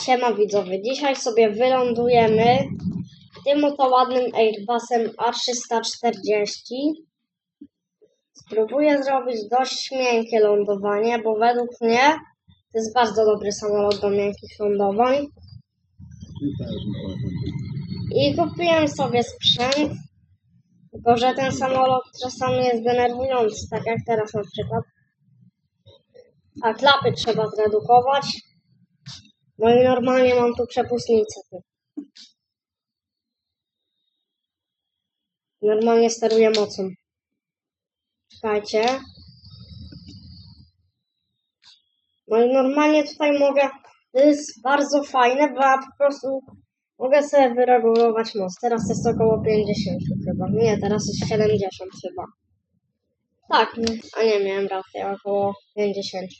Siema widzowie, dzisiaj sobie wylądujemy tym oto ładnym Airbusem A340. Spróbuję zrobić dość miękkie lądowanie, bo według mnie to jest bardzo dobry samolot do miękkich lądowań. I kupiłem sobie sprzęt, tylko że ten samolot czasami jest denerwujący, tak jak teraz na przykład. A klapy trzeba zredukować. No i normalnie mam tu przepustnicę. Normalnie steruję mocą. Czekajcie. No i normalnie tutaj mogę. To jest bardzo fajne, bo ja po prostu mogę sobie wyregulować moc. Teraz jest około 50 chyba. Nie, teraz jest 70 chyba. Tak, a nie miałem rację, około 50.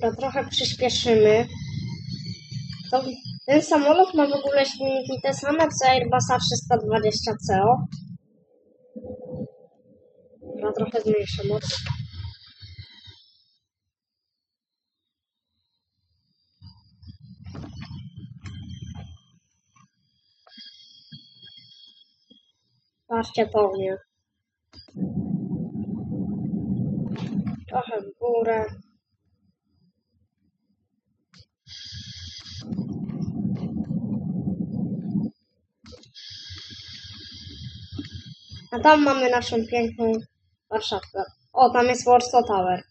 To trochę przyspieszymy. To, ten samolot ma w ogóle silniki te same co Airbusa 320CO. Dobra, trochę zmniejszę moc. Patrzcie po mnie. Trochę w górę. A tam mamy naszą piękną Warszawkę. O, tam jest Warsaw Tower.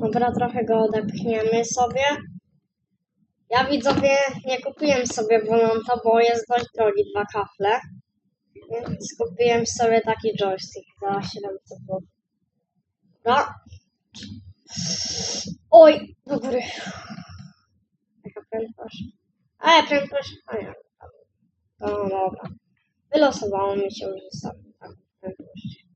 Dobra, trochę go odepchniemy sobie. Ja widzowie nie kupiłem sobie Volanta, bo jest dość drogi, dwa kafle. Więc kupiłem sobie taki joystick za 700 zł. Dobra. Oj, do góry. Jaka prędkość? A nie. No dobra. Wylosowało mi się już zostawię taką prędkość.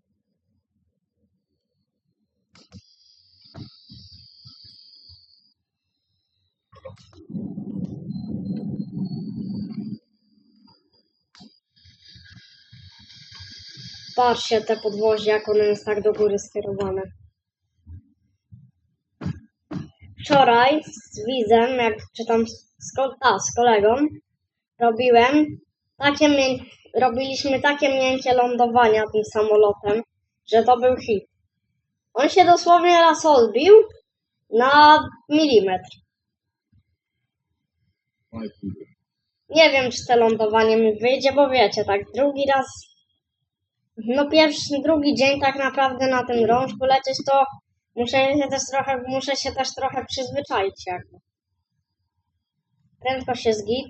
Patrzcie te podwozie, jak one jest tak do góry skierowane. Wczoraj z widzem, jak czytam z, ko- a, z kolegą, robiłem takie mię- robiliśmy takie miękkie lądowania tym samolotem, że to był hit. On się dosłownie raz odbił na milimetr. Nie wiem, czy te lądowanie mi wyjdzie, bo wiecie, tak drugi raz, no pierwszy, drugi dzień tak naprawdę na tym rączku lecieć, to muszę się też trochę, muszę się też trochę przyzwyczaić jakby. Prędkość jest git.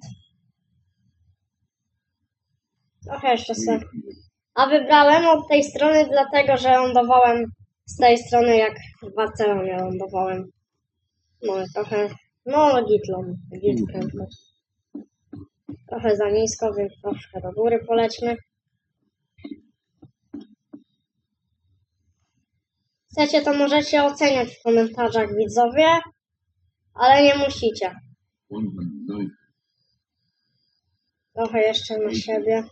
Trochę jeszcze sobie. A wybrałem od tej strony dlatego, że lądowałem z tej strony jak w Barcelonie lądowałem. No trochę, no git ląd, git prędkość. Trochę za nisko, więc troszkę do góry polećmy. Chcecie, to możecie oceniać w komentarzach widzowie, ale nie musicie. Trochę jeszcze na siebie.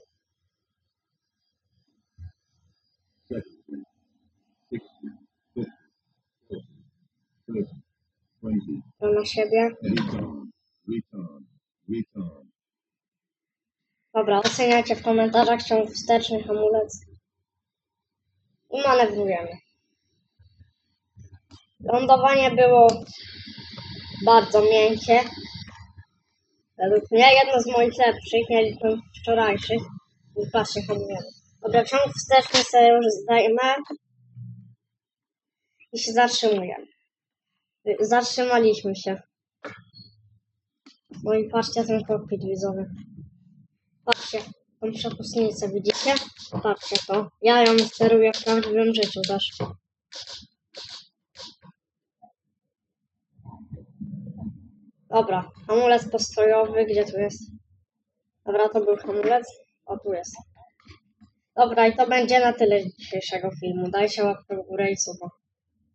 To na siebie. Dobra, oceniajcie w komentarzach ciąg wsteczny, hamulec. I manewrujemy. Lądowanie było bardzo miękkie. Według mnie jedno z moich lepszych, nie licząc wczorajszych. I patrzcie, hamujemy. Dobra, ciąg wsteczny sobie już zdajemy. I się zatrzymujemy. Zatrzymaliśmy się. No i patrzcie ten kokpit widzowy. Patrzcie, tą przepustnicę widzicie? Patrzcie to. Ja ją steruję w prawdziwym życiu też. Dobra, hamulec postrojowy, gdzie tu jest? Dobra, to był hamulec. O, tu jest. Dobra, i to będzie na tyle dzisiejszego filmu. Dajcie łapkę w górę i suba.